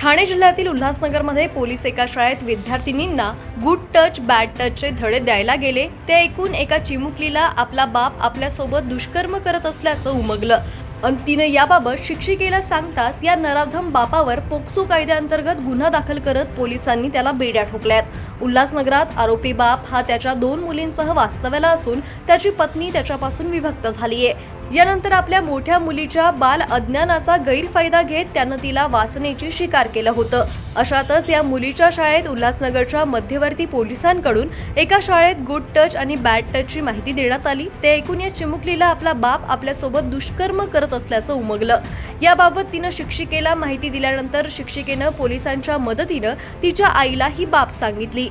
ठाणे जिल्ह्यातील उल्हासनगरमध्ये पोलीस एका शाळेत विद्यार्थिनींना गुड टच बॅड टचचे धडे द्यायला गेले. ते ऐकून एका चिमुकलीला आपला बाप आपल्यासोबत दुष्कर्म करत असल्याचं उमगलं. अन तिनं याबाबत शिक्षिकेला सांगताच या नराधम बापावर पोक्सो कायद्याअंतर्गत गुन्हा दाखल करत पोलिसांनी त्याला बेड्या ठोकल्यात. उल्हासनगरात आरोपी बाप हा त्याच्या दोन मुलींसह वास्तव्याला असून त्याची पत्नी त्याच्यापासून विभक्त झालीये. यानंतर आपल्या मोठ्या मुलीच्या बाल अज्ञानाचा गैरफायदा घेत त्यानं तिला वासनेची शिकार केलं होतं. अशातच या मुलीच्या शाळेत उल्हासनगरच्या मध्यवर्ती पोलिसांकडून एका शाळेत गुड टच आणि बॅड टचची माहिती देण्यात आली. ते ऐकून या चिमुकलीला आपला बाप आपल्यासोबत दुष्कर्म करत असल्याचं उमगलं. याबाबत तिनं शिक्षिकेला माहिती दिल्यानंतर शिक्षिकेनं पोलिसांच्या मदतीनं तिच्या आईला ही बाब सांगितली.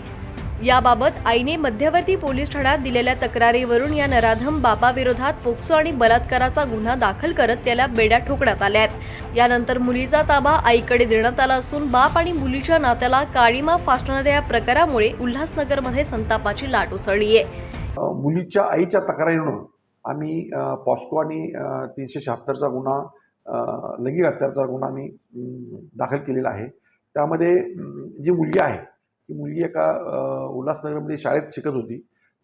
याबाबत आईने मध्यवर्ती पोलीस ठाण्यात दिलेल्या तक्रारीवरून या नराधम बापाविरोधात पोक्सो आणि बलात्काराचा गुन्हा दाखल करत त्याला बेड्या ठोकण्यात आल्या आहेत. यानंतर मुलीचा ताबा आईकडे देण्यात आला असून बाप आणि मुलीच्या नात्याला काळीमा फासणाऱ्या या प्रकारामुळे उल्हासनगरमध्ये संतापाची लाट उसळली आहे. मुलीच्या आईच्या तक्रारीवरून आम्ही पॉस्को आणि तीनशे शहात्तरचा गुन्हा लैंगिक हत्याचा गुन्हा आम्ही दाखल केलेला आहे. त्यामध्ये जी मुलगी आहे ती मुलगी एका उल्हासनगरमध्ये शाळेत शिकत होती.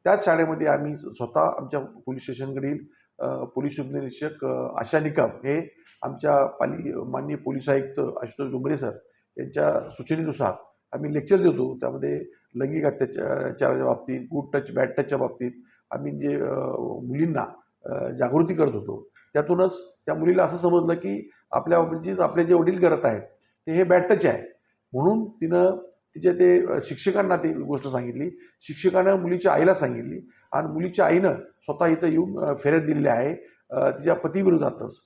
त्याच शाळेमध्ये आम्ही स्वतः आमच्या पोलीस स्टेशनकडील पोलीस उपनिरीक्षक आशा निकम हे आमच्या पाली माननीय पोलीस आयुक्त आशुतोष डोंगरे सर यांच्या सूचनेनुसार आम्ही लेक्चर देतो. त्यामध्ये लैंगिक अत्याचाराच्या बाबतीत गुड टच बॅड टचच्या बाबतीत आम्ही जे मुलींना जागृती करत होतो. त्यातूनच त्या मुलीला असं समजलं की आपल्या आपले जे वडील करत आहेत ते हे बॅड टच आहे. म्हणून तिनं तिच्या ते शिक्षकांना ती गोष्ट सांगितली. शिक्षकानं मुलीच्या आईला सांगितली. आणि मुलीच्या आईनं स्वतः इथं येऊन फेऱ्यात दिलेल्या दिलेली आहे. तिच्या पतीविरोधातच.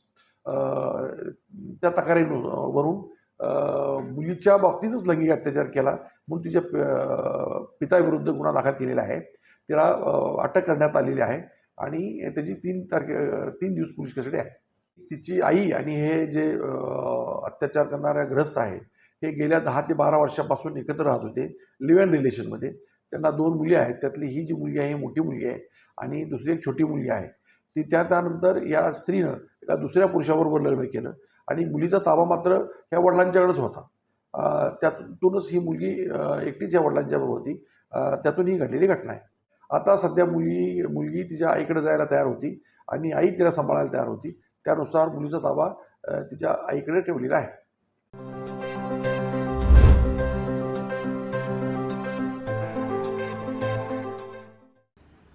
त्या तक्रारीवरून वरून मुलीच्या बाबतीतच लैंगिक अत्याचार केला म्हणून तिच्या प- पिताविरुद्ध गुन्हा दाखल केलेला आहे. तिला अटक करण्यात आलेली आहे. आणि त्याची तीन तारखे तीन दिवस पोलीस कस्टडी आहे. तिची आई आणि हे जे अत्याचार करणाऱ्या ग्रस्त आहे हे गेल्या दहा ते बारा वर्षापासून एकत्र राहत होते लिव्ह अँड रिलेशनमध्ये त्यांना दोन मुली आहेत त्यातली ही जी मुलगी आहे ही मोठी मुलगी आहे आणि दुसरी एक छोटी मुलगी आहे. ती त्या त्यानंतर या स्त्रीनं एका दुसऱ्या पुरुषाबरोबर लग्न केलं आणि मुलीचा ताबा मात्र ह्या वडिलांच्याकडेच होता. त्यातूनच ही मुलगी एकटीच या वडिलांच्याबरोबर होती. त्यातून ही घडलेली घटना आहे. आता सध्या मुली मुलगी तिच्या आईकडे जायला तयार होती आणि आई तिला सांभाळायला तयार होती. त्यानुसार मुलीचा ताबा तिच्या आईकडे ठेवलेला आहे.